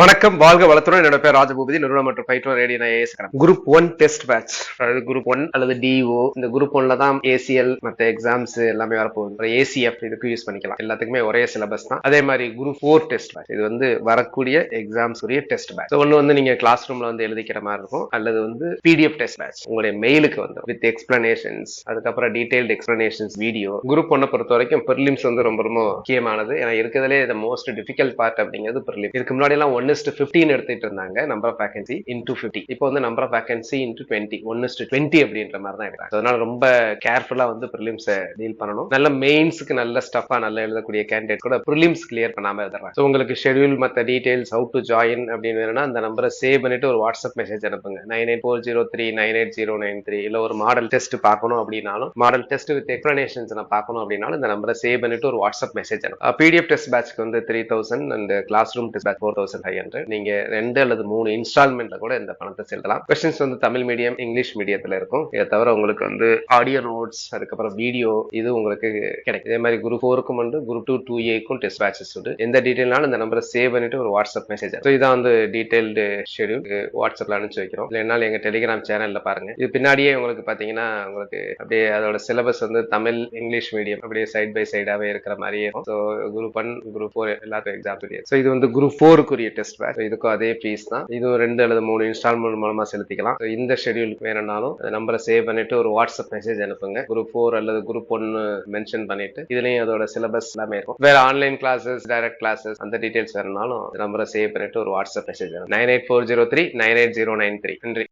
வணக்கம் வாழ்க வளத்துடன். என்னோட பேர் ராஜபூபதி. நிறுவனம் மற்றும் பயிற்றுவர் radio AS group one test batch அதாவது குரூப் ஒன் அல்லது டிஓ இந்த குரூப் ஒன்ல தான் ஏசிஎல் மற்ற எக்ஸாம்ஸ் எல்லாமே வரப்போகுது. ஏசிஎஃப் இதுக்கு யூஸ் பண்ணிக்கலாம். எல்லாத்துக்குமே ஒரே சிலபஸ் தான். அதே மாதிரி குரூப் ஃபோர் டெஸ்ட் பேட்ச் இது வந்து வரக்கூடிய எக்ஸாம்ஸ் உரிய டெஸ்ட் பேட்ச் ஒன்று வந்து நீங்க கிளாஸ் ரூம்ல வந்து எழுதிக்கிற மாதிரி இருக்கும். அல்லது வந்து பிடிஎஃப் டெஸ்ட் பேட்ச் உங்களுடைய மெயிலுக்கு வந்து வித் எக்ஸ்பிளனேஷன்ஸ் அதுக்கப்புறம் டீடைல்டு எக்ஸ்பிளனேஷன்ஸ் வீடியோ குரூப் ஒன்னை பொறுத்த வரைக்கும் ப்ரிலிம்ஸ் வந்து ரொம்ப ரொம்ப முக்கியமானது. ஏன்னா இருக்கிறதுலே இந்த மோஸ்ட் டிஃபிகல்ட் பார்ட் அப்படிங்கிறது ப்ரிலிம் இதுக்கு முன்னாடி எல்லாம் ஒன் இஸ்ட் ஃபிஃப்டீன் எடுத்துட்டு இருந்தாங்க number of vacancy into fifty இப்போ வந்து number of vacancy into twenty one is to twenty அப்படின்ற மாதிரி தான் எடுக்கிறாங்க அதனால ரொம்ப கேர்ஃபுல்லா வந்து ப்ரிலிம்ஸை டீல் பண்ணணும். நல்ல மெயின்ஸுக்கு நல்ல ஸ்டஃபா நல்லா எழுதக்கூடிய கேண்டிடேட் கூட ப்ரிலிம்ஸ் கிளியர் பண்ணாம எழுதுறாங்க. ஸோ உங்களுக்கு ஷெட்யூல் மற்ற டீடைல்ஸ் ஹவு டு ஜாயின் அப்படின்னு வேணும்னா அந்த நம்பரை சேவ் பண்ணிட்டு ஒரு வாட்ஸ்அப் மெசேஜ் அனுப்புங்க. Nine eight four zero three nine eight zero nine three இல்லை ஒரு மாடல் டெஸ்ட் பார்க்கணும் அப்படின்னாலும் மாடல் டெஸ்ட் வித் எக்ஸ்பிளனேஷன்ஸ் நான் பார்க்கணும் அப்படின்னாலும் இந்த நம்பரை சேவ் பண்ணிட்டு ஒரு வாட்ஸ்அப் மெசேஜ் அனுப்பும் பிடிஎஃப் டெஸ்ட் பேட்ச்க்கு வந்து three thousand and classroom test batch four thousand five என்று. நீங்க ரெண்டு அல்லது மூணு இன்ஸ்டால்மெண்ட்ல கூட இந்த பணத்தை செலுத்தலாம். கொஸ்டின்ஸ் வந்து தமிழ் மீடியம் இங்கிலீஷ் மீடியத்துல இருக்கும். இதை தவிர உங்களுக்கு வந்து ஆடியோ நோட்ஸ் அதுக்கப்புறம் வீடியோ இது உங்களுக்கு கிடைக்கும். இதே மாதிரி குரூப் ஃபோருக்கும் வந்து குரூப் டூ டூ ஏக்கும் டெஸ்ட் பேட்சஸ் உண்டு. எந்த டீட்டெயில்னாலும் இந்த நம்பரை சேவ் பண்ணிட்டு ஒரு வாட்ஸ்அப் மெசேஜ் ஸோ இதான் வந்து டீடைல்டு ஷெடியூல் வாட்ஸ்அப்ல அனுப்பிச்சு வைக்கிறோம். இல்லைனாலும் எங்க டெலிகிராம் சேனல்ல பாருங்க. இது பின்னாடியே உங்களுக்கு பாத்தீங்கன்னா உங்களுக்கு அப்படியே அதோட சிலபஸ் வந்து தமிழ் இங்கிலீஷ் மீடியம் அப்படியே சைட் பை சைடாவே இருக்கிற மாதிரியே இருக்கும். So group one group four எல்லாத்துக்கும் எக்ஸாம் தெரியும் ஸோ இது வந்து குரூப் ஃபோருக்குரிய லேட்டஸ்ட் பேட்ச் இதுக்கும் அதே பீஸ் தான். இது ரெண்டு அல்லது மூணு இன்ஸ்டால்மெண்ட் மூலமா செலுத்திக்கலாம். இந்த ஷெடியூல் வேணும்னாலும் அந்த நம்பரை சேவ் பண்ணிட்டு ஒரு வாட்ஸ்அப் மெசேஜ் அனுப்புங்க. குரூப் ஃபோர் அல்லது குரூப் ஒன்னு மென்ஷன் பண்ணிட்டு இதுலயும் அதோட சிலபஸ் எல்லாமே இருக்கும். வேற ஆன்லைன் கிளாஸஸ் டைரக்ட் கிளாஸஸ் அந்த டீடைல்ஸ் வேணும்னாலும் நம்பரை சேவ் பண்ணிட்டு ஒரு WhatsApp message nine eight four zero three nine eight zero nine three நன்றி.